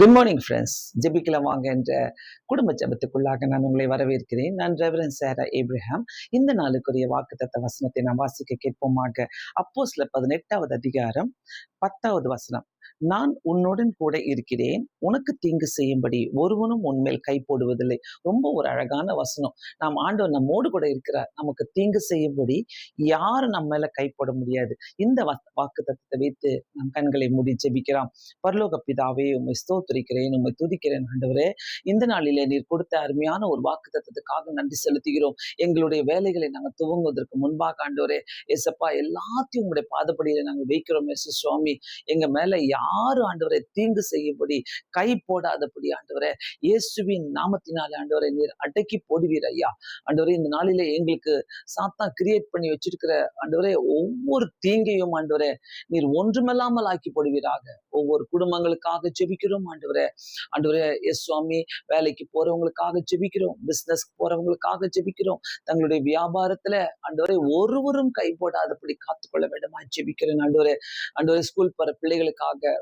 Good morning friends ஜெபிக்கலாம் வாங்க என்ற குடும்ப ஜபத்துக்குள்ளாக நான் உங்களை வரவேற்கிறேன். நான் ரெவரன் சேரா ஏப்ரஹாம் இந்த நாளுக்குரிய வாக்குத்தத்த வசனத்தை நாம் வாசிக்க கேட்போமாக. அப்போஸ்ல பதினெட்டாவது அதிகாரம் பத்தாவது வசனம். நான் உன்னுடன் கூட இருக்கிறேன். உனக்கு தீங்கு செய்யும்படி ஒருவனும் உன்மேல் கை போடுவதில்லை. ரொம்ப ஒரு அழகான வசனம். நாம் ஆண்டவர் நம்மோடு கூட இருக்கிறார். நமக்கு தீங்கு செய்யும்படி யாரும் நம்ம மேல கை போட முடியாது. இந்த வாக்கு தத்துவத்தை வைத்து நம் கண்களை மூடி ஜெபிக்கலாம் பரலோக பிதாவே உண்மை ஸ்தோத்திரிக்கிறேன் உண்மை துதிக்கிறேன் ஆண்டவரே. இந்த நாளிலே நீர் கொடுத்த அருமையான ஒரு வாக்கு தத்துவத்துக்காக நன்றி செலுத்துகிறோம். எங்களுடைய வேலைகளை நாங்கள் துவங்குவதற்கு முன்பாக ஆண்டவரே எசப்பா எல்லாத்தையும் உங்களுடைய பாதப்படியில நாங்கள் வைக்கிறோம். எஸ் சுவாமி எங்க மேல யார் ஆண்டவரை தீங்கு செய்யும்படி கை போடாதபடி ஆண்டவரை இயேசுவின் நாமத்தினால ஆண்டவரை நீர் அடக்கி போடுவீர் ஐயா. ஆண்டவரை இந்த நாளிலே எங்களுக்கு சாத்தா கிரியேட் பண்ணி வச்சிருக்கிற ஆண்டவரே ஒவ்வொரு தீங்கையும் ஆண்டவரே நீர் ஒன்றுமில்லாமல் ஆக்கி போடுவீராக. ஒவ்வொரு குடும்பங்களுக்காக ஜெபிக்கிறோம் ஆண்டவரே. ஆண்டவரே எஸ் சுவாமி வேலைக்கு போறவங்களுக்காக ஜெபிக்கிறோம் பிசினஸ்க்கு போறவங்களுக்காக ஜெபிக்கிறோம். தங்களுடைய வியாபாரத்துல ஆண்டவரை ஒருவரும் கை போடாதபடி காத்துக்கொள்ள வேண்டுமா ஜெபிக்கிறேன் ஆண்டவரே. ஆண்டவரே ஸ்கூல் போற பிள்ளைகளுக்காக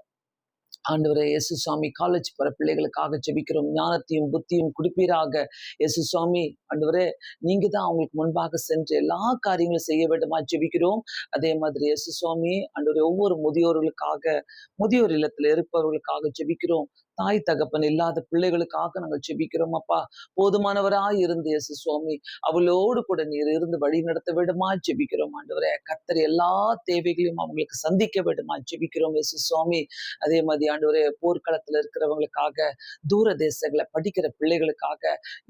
ஆண்டவரே இயேசு சுவாமி காலேஜ் போற பிள்ளைகளுக்காக ஜெபிக்கிறோம். ஞானத்தையும் புத்தியும் குடிப்பீராக. இயேசு சுவாமி ஆண்டவரே நீங்க தான் அவங்களுக்கு முன்பாக சென்று எல்லா காரியங்களும் செய்ய வேண்டுமா ஜெபிக்கிறோம். அதே மாதிரி இயேசு சுவாமி ஆண்டவரே ஒவ்வொரு முதியோர்களுக்காக முதியோர் இல்லத்துல இருப்பவர்களுக்காக ஜெபிக்கிறோம். தாய் தகப்பன் இல்லாத பிள்ளைகளுக்காக நாங்கள் செபிக்கிறோம் அப்பா. போதுமானவராய் இருந்து எசு சுவாமி. அவளோடு கூட நீர் இருந்து வழி நடத்த விடுமா ஜெபிக்கிறோம் ஆண்டவரே. கத்தர் எல்லா தேவைகளையும் அவங்களுக்கு சந்திக்க விடுமா ஜெபிக்கிறோம் எசு சுவாமி. அதே மாதிரி ஆண்டவரே போர்க்களத்துல இருக்கிறவங்களுக்காக தூர தேசங்களை படிக்கிற பிள்ளைகளுக்காக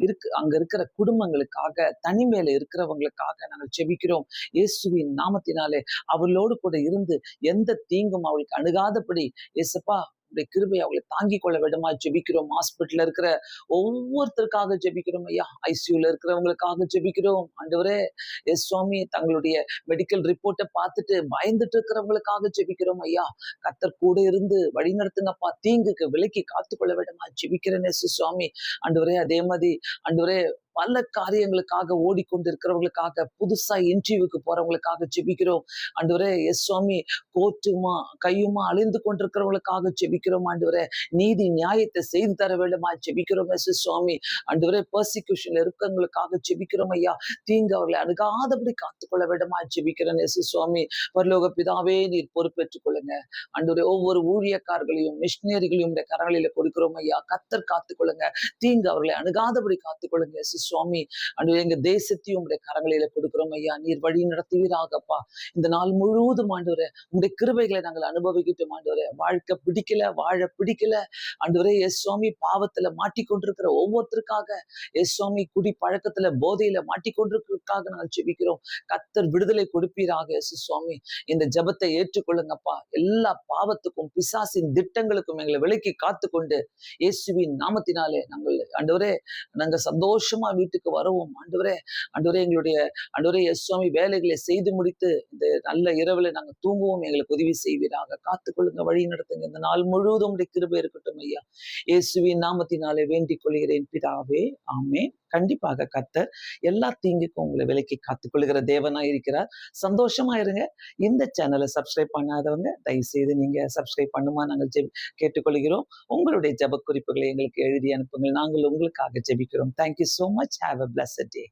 இருக்கு அங்க இருக்கிற குடும்பங்களுக்காக தனிமையில இருக்கிறவங்களுக்காக நாங்கள் ஜெபிக்கிறோம். இயேசுவின் நாமத்தினாலே அவளோடு கூட இருந்து எந்த தீங்கும் அவளுக்கு அணுகாதபடி இயேசுப்பா உடைய கிருமை அவளை தாங்கி கொள்ள விடமா ஜெபிக்கிறோம். ஹாஸ்பிட்டல்ல இருக்கிற ஒவ்வொருத்தருக்காக ஜெபிக்கிறோம் ஐயா. ஐசியூல இருக்கிறவங்களுக்காக ஜெபிக்கிறோம். ஆண்டவரே எஸ் சுவாமி தங்களுடைய மெடிக்கல் ரிப்போர்ட்டை பார்த்துட்டு பயந்துட்டு இருக்கிறவங்களுக்காக ஜெபிக்கிறோம் ஐயா. கத்தர் கூட இருந்து வழி நடத்துங்கப்பா. தீங்குக்கு விலக்கி காத்துக்கொள்ள விடமா ஜெபிக்கிறேன் எஸ் சுவாமி. ஆண்டவரே அதே மாதிரி ஆண்டவரே பல காரியங்களுக்காக ஓடிக்கொண்டிருக்கிறவங்களுக்காக புதுசா இன்டர்வியூக்கு போறவங்களுக்காக ஜெபிக்கிறோம். ஆண்டவரே எஸ் சுவாமி கோட்டுமா கையுமா அழிந்து கொண்டிருக்கிறவங்களுக்காக ஜெபிக்கிறோம். ஆண்டவரே நீதி நியாயத்தை செய்து தர வேண்டுமா ஜெபிக்கிறோம். எஸ் சுவாமி ஆண்டவரே பர்சிக்யூஷன்ல இருக்கிறவங்களுக்காக ஜெபிக்கிறோம் ஐயா. தீங்கு அவர்களை அணுகாதபடி காத்துக்கொள்ள வேண்டுமா ஜெபிக்கிறேன். எஸ் சுவாமி பரலோக பிதாவே நீர் பொறுப்பேற்றுக் கொள்ளுங்க. ஆண்டவரே ஒவ்வொரு ஊழியக்காரர்களையும் மிஷினரிகளையும் இந்த கரங்களில கொடுக்கிறோம் ஐயா. கத்தர் காத்துக்கொள்ளுங்க. தீங்கு அவர்களை அணுகாதபடி காத்துக்கொள்ளுங்க. எஸ் சுவாமி. அன்று எங்க தேசத்தையும் உங்களுடைய கரங்களில கொடுக்கிறோம். ஐயா நீர் வழி நடத்துவீராகப்பா. இந்த நாள் முழுவதும் ஆண்டு உங்களுடைய கிருபைகளை நாங்கள் அனுபவிக்கிட்டோம் ஆண்டு வாழ்க்கை பிடிக்கல வாழ பிடிக்கல. ஆண்டு எஸ் சுவாமி பாவத்துல மாட்டிக்கொண்டிருக்கிற ஒவ்வொருத்தருக்காக எஸ் சுவாமி குடி பழக்கத்துல போதையில மாட்டிக்கொண்டிருக்கிறதுக்காக நாங்கள் ஜெபிக்கிறோம். கத்தர் விடுதலை கொடுப்பீராக எஸ் சுவாமி. இந்த ஜபத்தை ஏற்றுக்கொள்ளுங்கப்பா. எல்லா பாவத்துக்கும் பிசாசின் திட்டங்களுக்கும் எங்களை விலக்கி காத்து கொண்டு இயேசுவின் நாமத்தினாலே நாங்கள் ஆண்டவரே நாங்க சந்தோஷமா வீட்டுக்கு வருவோம். ஆண்டவரே ஆண்டவரே எங்களுடைய ஆண்டவரே எஸ் சுவாமி வேலைகளை செய்து முடித்து இந்த நல்ல இரவுல நாங்க தூங்குவோம். எங்களுக்கு உதவி செய்வீராக. காத்துக்கொள்ளுங்க வழி நடத்துங்க. இந்த நாள் முழுவதும் உடைய கிருபை இருக்கட்டும் ஐயா. இயேசுவின் நாமத்தினாலே வேண்டிக் கொள்கிறேன். பிதாவே ஆமே கண்டிப்பாக கத்தர் எல்லா தீங்குக்கும் உங்களை விலக்கி காத்துக்கொள்கிற தேவனா இருக்கிறார். சந்தோஷமா இருங்க. இந்த சேனலை சப்ஸ்கிரைப் பண்ணாதவங்க தயவுசெய்து நீங்க சப்ஸ்கிரைப் பண்ணுமா நாங்கள் ஜெபி கேட்டுக்கொள்கிறோம். உங்களுடைய ஜப குறிப்புகளை எங்களுக்கு எழுதி அனுப்புங்கள். நாங்கள் உங்களுக்காக ஜெபிக்கிறோம். Thank you so much have a bless day